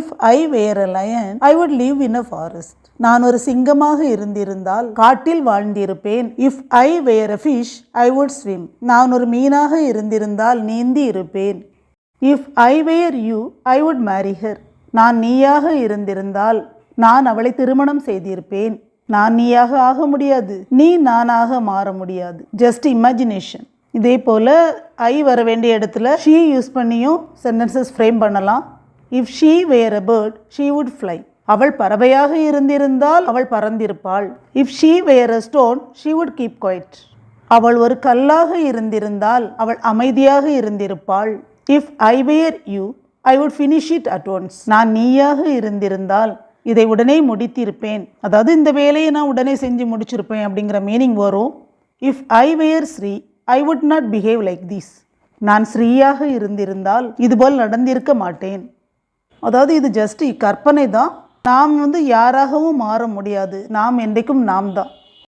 If I were a lion I would live in a forest நான் ஒரு சிங்கமாக இருந்திருந்தால் காட்டில் வாழ்ந்திருப்பேன். If I were a fish I would swim நான் ஒரு மீனாக இருந்திருந்தால் நீந்தி இருப்பேன். If I were you I would marry her நான் நீயாக இருந்திருந்தால் நான் அவளை திருமணம் செய்திருப்பேன். நான் நீயாக ஆக முடியாது. நீ நானாக மாற முடியாது. ஜஸ்ட் இமேஜினேஷன் இதே போல் ஐ வர வேண்டிய இடத்துல ஷீ யூஸ் பண்ணியும் சென்டென்சஸ் ஃப்ரேம் பண்ணலாம். If she were a bird she would fly அவள் பறவையாக இருந்திருந்தால் அவள் பறந்திருப்பாள். If she were a stone she would keep quiet அவள் ஒரு கல்லாக இருந்திருந்தால் அவள் அமைதியாக இருந்திருப்பாள். If I were you I would finish it at once நான் நீயாக இருந்திருந்தால் இதை உடனே முடித்திருப்பேன். அதாவது இந்த வேலையை நான் உடனே செஞ்சு முடிச்சிருப்பேன் அப்படிங்கிற மீனிங் வரும். If I were Sri I would not behave like this நான் ஸ்ரீயாக இருந்திருந்தால் இதுபோல் நடந்திருக்க மாட்டேன். அதாவது இது ஜஸ்ட் கற்பனை தான் நாம் வந்து யாராகவும் மாற முடியாது. நாம் என்றைக்கும் நாம் தான்